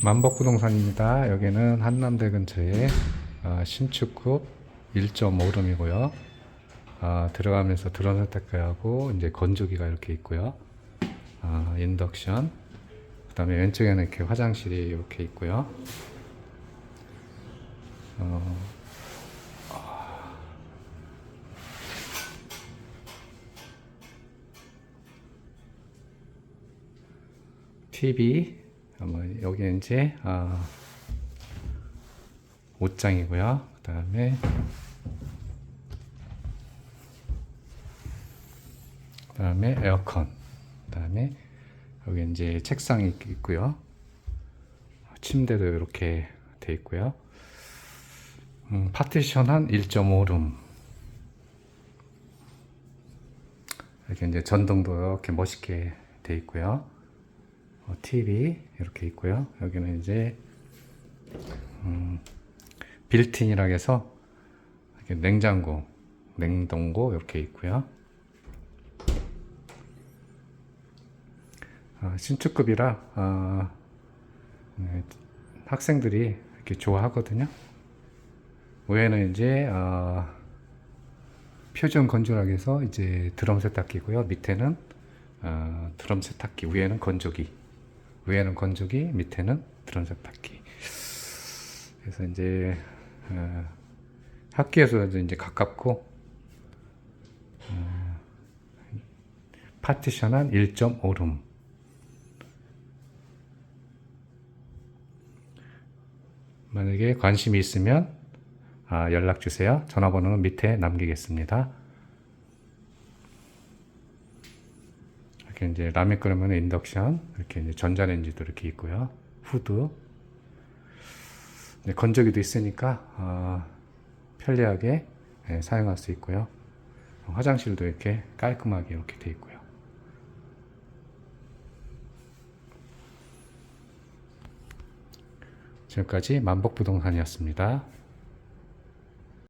만복부동산입니다. 여기는 한남대 근처에 어, 신축급 1.5룸이고요. 어, 들어가면서 드론 세탁기하고 이제 건조기가 이렇게 있고요. 어, 인덕션. 그다음에 왼쪽에는 이렇게 화장실이 이렇게 있고요. 어, TV 뭐 여기 이제 아, 옷장이고요. 그 다음에 그 다음에 에어컨. 그 다음에 여기 이제 책상이 있고요. 침대도 이렇게 돼 있고요. 음, 파티션한 1.5룸. 이렇게 이제 전등도 이렇게 멋있게 돼 있고요. 어, TV 이렇게 있고요. 여기는 이제 음, 빌트인이라 해서 냉장고, 냉동고 이렇게 있고요. 아, 신축급이라 아, 네, 학생들이 이렇게 좋아하거든요. 위에는 이제 아, 표준 건조라고 해서 이제 드럼 세탁기고요. 밑에는 아, 드럼 세탁기, 위에는 건조기. 위에는 건조기, 밑에는 드럼 세탁기. 그래서 이제 어, 학교에서 이제 가깝고 어, 파티션한 1.5룸. 만약에 관심이 있으면 아, 연락 주세요. 전화번호는 밑에 남기겠습니다. 이렇게 이제 라면 끓으면 인덕션, 이렇게 이제 전자레인지도 이렇게 있고요. 후드, 네, 건조기도 있으니까 아, 편리하게 예, 사용할 수 있고요. 화장실도 이렇게 깔끔하게 이렇게 돼 있고요. 지금까지 만복부동산이었습니다.